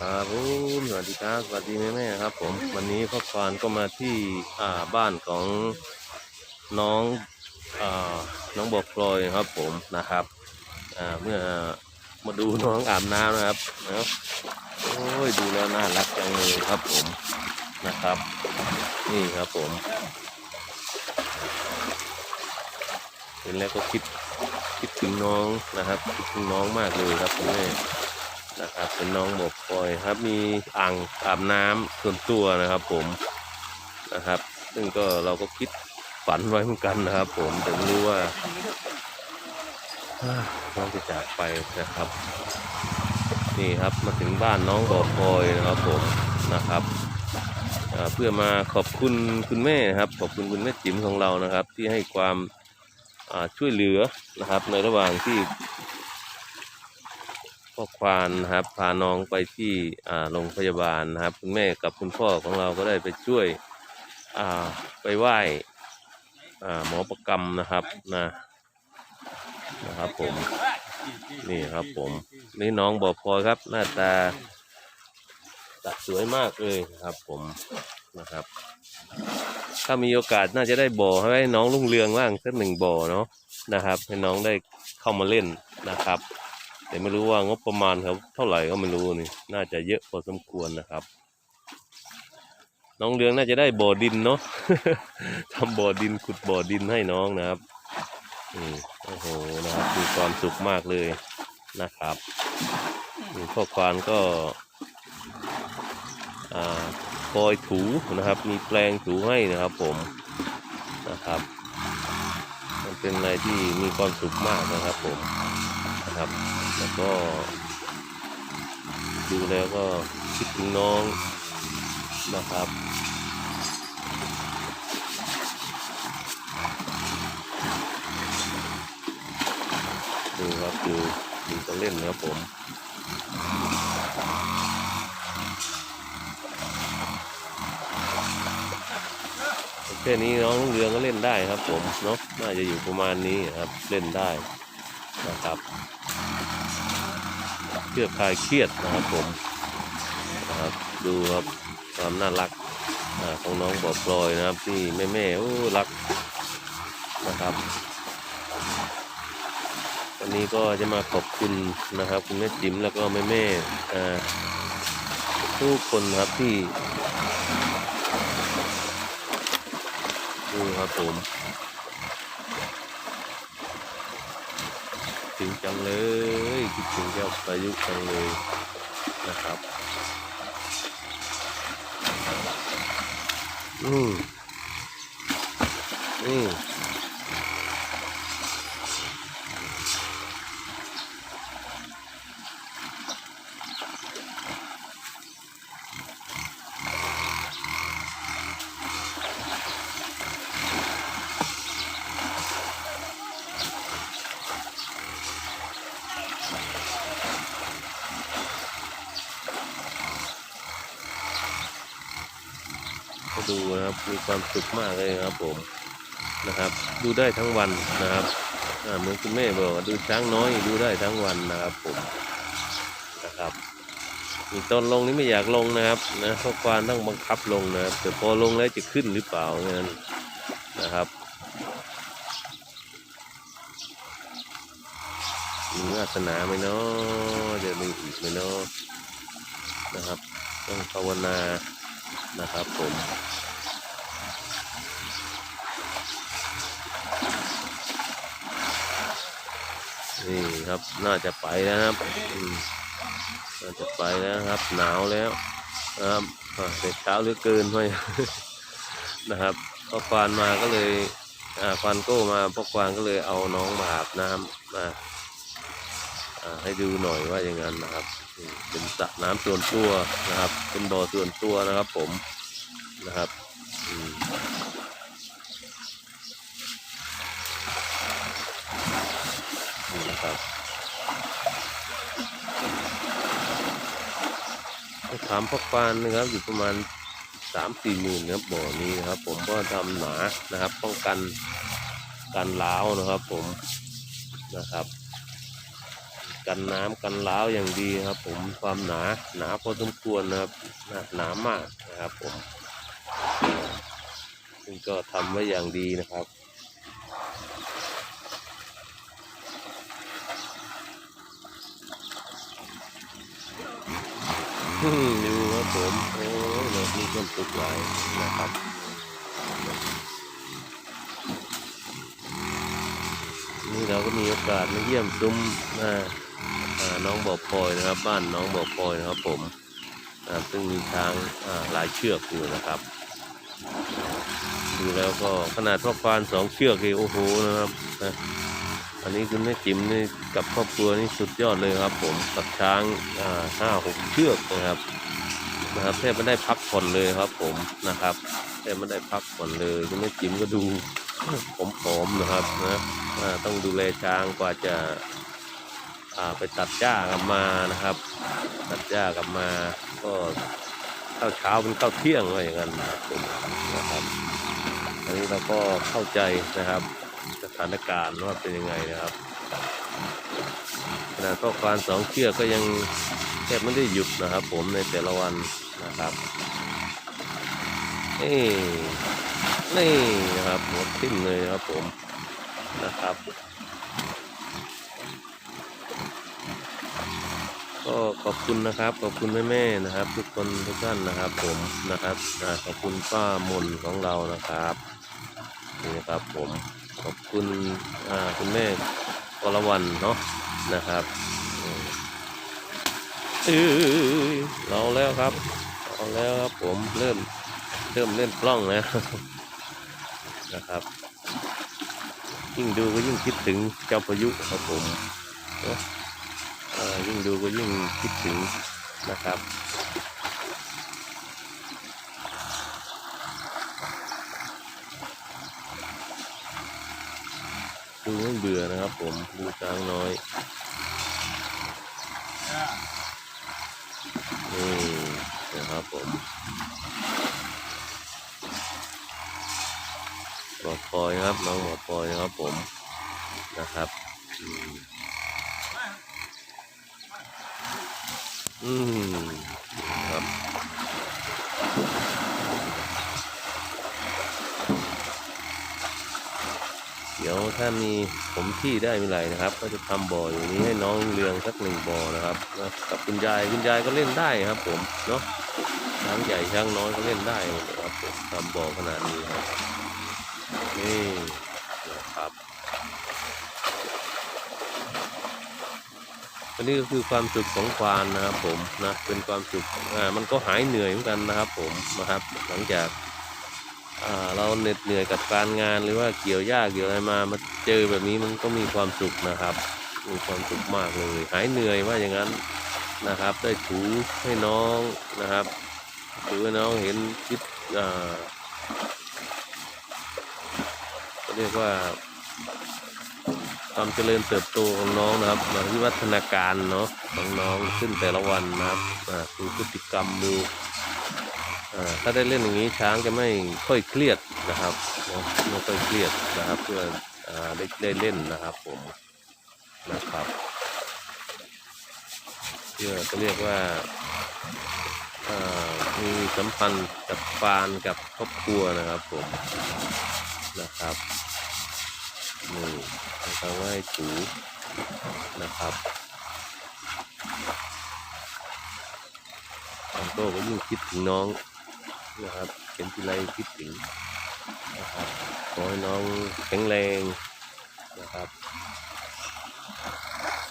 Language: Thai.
ครับผมสวัสดีครับสวัสดีแม่แม่ๆครับ ผมวันนี้พ่อควานก็มาที่อ่าบ้านของน้องอ่าน้องบอกพลอยครับผมนะครับอ่าเมื่อมาดูน้องอาบน้ำนะครับเนาะโอ้ยดูแล้วน่ารักจังเลยครับผมนะครับ นี่ครับผมเห็นแล้วก็คิดคิดถึงน้องนะครับ คิดถึงน้องมากเลยครับคุณแม่ นะครับ เป็นน้องบกคอยครับ มีอ่างอาบน้ำส่วนตัวนะครับ ผมนะครับ ซึ่งก็เราก็คิดฝันไว้เหมือนกันนะครับ ผมแต่ไม่รู้ว่าน้องจะจากไปนะครับ นี่ครับมาถึงบ้านน้องบอกคอยนะครับผมนะครับเพื่อมาขอบคุณคุณแม่นะครับ ขอบคุณคุณแม่จิ๋มของเรานะครับ ที่ให้ความช่วยเหลือนะครับ ในระหว่างที่ พ่อควานนะครับพาน้องไปที่อ่าโรงพยาบาลนะครับ คุณแม่กับคุณพ่อของเราก็ได้ไปช่วยอ่าไปไหว้อ่าหมอประกรรมนะครับนะนะครับผมนี่ครับผมนี่น้องบอกพลอยครับ หน้าตาตาสวยมากเลยครับผมนะครับ ถ้ามีโอกาสน่าจะได้บ่อให้น้องรุ่งเรืองบ้างสักหนึ่งบ่อเนาะนะครับ ให้น้องได้เข้ามาเล่นนะครับ แต่ไม่รู้ว่างบประมาณเขาเท่าไหร่ก็ไม่รู้นี่ น่าจะเยอะพอสมควรนะครับ น้องเรืองน่าจะได้บ่อดินเนาะทำบ่อดินขุดบ่อดินให้น้องนะครับอืมโอ้โหนะครับมีความสุขมากเลยนะครับนี่พ่อควานก็อ่าคอยถูนะครับ มีแปลงถูให้นะครับผมนะครับ มันเป็นอะไรที่มีความสุขมากนะครับผมนะครับ แล้วก็ ดูแล้วก็คิดถึงน้องนะครับดูครับดูดูเขาเล่นนะครับผมแค่นี้น้องเรืองก็เล่นได้ครับผมเนาะน่าจะอยู่ประมาณนี้ครับเล่นได้นะครับ เพื่อคลายเครียดนะครับผมนะครับดูครับความน่ารักอของน้องบอปลอยนะครับที่แม่แม่โอ้รักนะครับวันนี้ก็จะมาขอบคุณนะครับคุณแม่จิ๋มแล้วก็แม่แม่ๆอ่ทุกคนนะครับที่ดูครับผมคิด ถึงจังเลยคิดถึงเจ้าประยุกต์จังเลยนะครับ อืมอืม ดูนะครับมีความสุขมากเลยครับผมนะครับ ดูได้ทั้งวันนะครับเหมือนคุณแม่บอกดูช้างน้อยดูได้ทั้งวันนะครับผมนะครับมีตอนลงนี่ไม่อยากลงนะครับนะเพราะควานต้องบังคับลงนะครับแต่พอลงแล้วจะขึ้นหรือเปล่าเงี้ยนะครับมีวาสนาไหมเนาะจะมีอีกไหมเนาะนะครับ ต้องภาวนา นะครับผมนี่ครับน่าจะไปแล้วครับน่าจะไปแล้วครับ หนาวแล้วนะครับอ่าแต่เช้าหลือเกินไปนะครับพอควานมาก็เลยอ่าควานโก้มาพอควานก็เลยเอาน้องมาอาบน้ำมาให้ดูหน่อยว่าอย่างนั้นนะครับ เป็นสระน้ำส่วนตัวนะครับ เป็นบ่อส่วนตัวนะครับ ผมนะครับนี่นะครับถามพ่อปานนะครับ อยู่ประมาณสามสี่หมื่นนะครับบ่อนี้นะครับ ผมก็ทำหนานะครับ ป้องกันการล้าวนะครับ ผมนะครับ กันน้ำกันล้าวอย่างดีครับ ผมความหนาหนาพอสมควรนะครับหนามากนะครับ ผมซึ่งก็ทำไว้อย่างดีนะครับดูครับผมโอ้ยเรามีความสุขหลยนะครับนี่เราก็มีโอกาสมาเยี่ยมซุ้มอ่าอ่า น้องบ่อพลอยนะครับ บ้านน้องบ่อพลอยนะครับผมซึ่งมีช้างหลายเชือกอยู่นะครับ ดูแล้วก็ขนาดพ่อควานสองเชือกเองโอ้โหนะครับนะอันนี้คุณแม่จิ๋มนี่กับครอบครัวนี่สุดยอดเลยครับ ผมกับช้างห้าหกเชือกนะครับนะครับแทบไม่ได้พักผ่อนเลยครับ ผมนะครับแทบไม่ได้พักผ่อนเลยคุณแม่จิ๋มก็ดูผอมๆนะครับนะต้องดูแลช้างกว่าจะ ไปตัดหญ้ากลับมานะครับ ตัดหญ้ากลับมาก็ข้าวเช้าเป็นข้าวเที่ยงว่าอย่างนั้นนะครับผมนะครับอันนี้เราก็เข้าใจนะครับ สถานการณ์ว่าเป็นยังไงนะครับขณะก็ควานสองเชือกก็ยังแทบไม่ได้หยุดนะครับ ผมในแต่ละวันนะครับนี่นี่นะครับหมดทิ้มเลยครับผมนะครับ ก็ขอบคุณนะครับ ขอบคุณแม่ๆนะครับ ทุกคนทุกท่านนะครับ ผมนะครับขอบคุณป้ามนของเรานะครับนี่นะครับผมขอบคุณคุณแม่กรวันเนาะนะครับอืมเอ้ยเราแล้วครับเราแล้วครับผมเริ่มเริ่มเล่นกล้องแล้วนะครับ ยิ่งดูก็ยิ่งคิดถึงเจ้าพายุครับผมเนอะ ยิ่งดูก็ยิ่งคิดถึงนะครับดูไม่เบื่อนะครับผมดูช้างน้อยนี่นะครับผมหมอปอยครับน้องหมอปอยครับผมนะครับ อืมครับเดี๋ยวถ้ามีผมที่ได้เมื่อไหร่นะครับ ก็จะทำบ่ออย่างนี้ให้น้องเรืองสักหนึ่งบ่อนะครับนะกับคุณยายคุณยายก็เล่นได้ครับ ผมเนาะช้างใหญ่ช้างน้อยก็เล่นได้เลยครับผมทำบ่อขนาดนี้ครับนี่นะครับ อันนี้ก็คือความสุขของควานนะครับผมนะเป็นความสุขอ่ามันก็หายเหนื่อยเหมือนกันนะครับผมนะครับ หลังจากอ่าเราเหน็ดเหนื่อยกับการงานหรือว่าเกี่ยวหญ้าเกี่ยวอะไรมามาเจอแบบนี้มันก็มีความสุขนะครับมีความสุขมากเลย หายเหนื่อยว่าอย่างนั้นนะครับ ได้ถูให้น้องนะครับถูให้น้องเห็นคิดอ่าเรียกว่า ความเจริญเติบโตของน้องนะครับมาวิวัฒนาการเนาะของน้องขึ้นแต่ละวันนะครับอ่าดูพฤติกรรมดูอ่าถ้าได้เล่นอย่างนี้ช้างจะไม่ค่อยเครียดนะครับไม่ค่อยเครียดนะครับ เพื่ออ่าได้ได้เล่นนะครับผมนะครับเพื่อก็เรียกว่าอ่ามีสัมพันธ์กับฟานกับครอบครัวนะครับผมนะครับ นี่ทางว่าให้ถูนะครับตอนโต้ก็ยิ่งคิดถึงน้องนะครับเห็นทีไรคิดถึงนะครับขอให้น้องแข็งแรงนะครับ